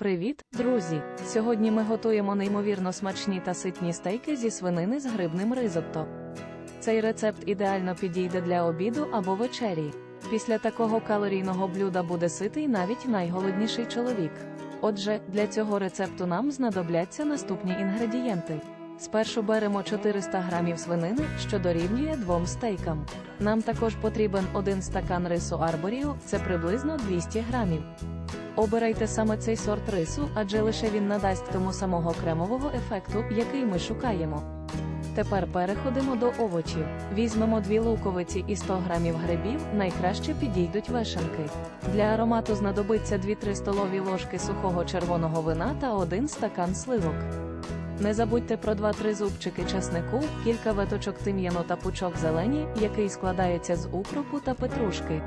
Привіт, друзі! Сьогодні ми готуємо неймовірно смачні та ситні стейки зі свинини з грибним ризотто. Цей рецепт ідеально підійде для обіду або вечері. Після такого калорійного блюда буде ситий навіть найголодніший чоловік. Отже, для цього рецепту нам знадобляться наступні інгредієнти. Спершу беремо 400 грамів свинини, що дорівнює двом стейкам. Нам також потрібен один стакан рису арборію, це приблизно 200 грамів. Обирайте саме цей сорт рису, адже лише він надасть тому самого кремового ефекту, який ми шукаємо. Тепер переходимо до овочів. Візьмемо дві луковиці і 100 грамів грибів, найкраще підійдуть вешенки. Для аромату знадобиться 2-3 столові ложки сухого червоного вина та 1 стакан сливок. Не забудьте про 2-3 зубчики часнику, кілька веточок тим'яну та пучок зелені, який складається з укропу та петрушки.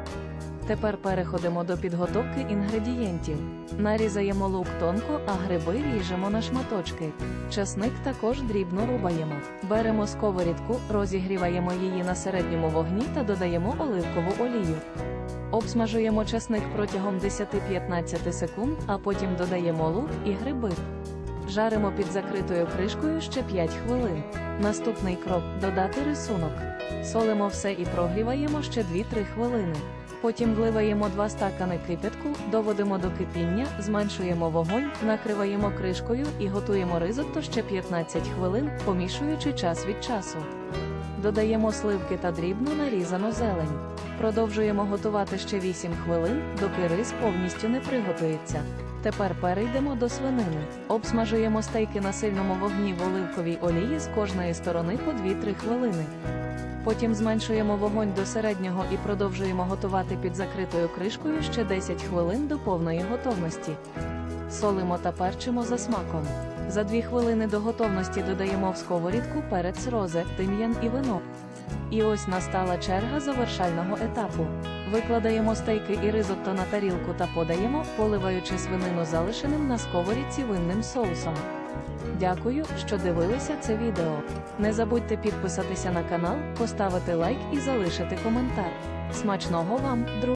Тепер переходимо до підготовки інгредієнтів. Нарізаємо лук тонко, а гриби ріжемо на шматочки. Часник також дрібно рубаємо. Беремо сковорідку, розігріваємо її на середньому вогні та додаємо оливкову олію. Обсмажуємо часник протягом 10-15 секунд, а потім додаємо лук і гриби. Жаримо під закритою кришкою ще 5 хвилин. Наступний крок додати рисунок. Солимо все і прогріваємо ще 2-3 хвилини. Потім вливаємо 2 стакани кипятку, доводимо до кипіння, зменшуємо вогонь, накриваємо кришкою і готуємо ризотто ще 15 хвилин, помішуючи час від часу. Додаємо сливки та дрібно нарізану зелень. Продовжуємо готувати ще 8 хвилин, доки рис повністю не приготується. Тепер перейдемо до свинини. Обсмажуємо стейки на сильному вогні в оливковій олії з кожної сторони по 2-3 хвилини. Потім зменшуємо вогонь до середнього і продовжуємо готувати під закритою кришкою ще 10 хвилин до повної готовності. Солимо та перчимо за смаком. За 2 хвилини до готовності додаємо в сковорідку перець розе, тим'ян і вино. І ось настала черга завершального етапу. Викладаємо стейки і ризотто на тарілку та подаємо, поливаючи свинину залишеним на сковорідці винним соусом. Дякую, що дивилися це відео. Не забудьте підписатися на канал, поставити лайк і залишити коментар. Смачного вам, друзі!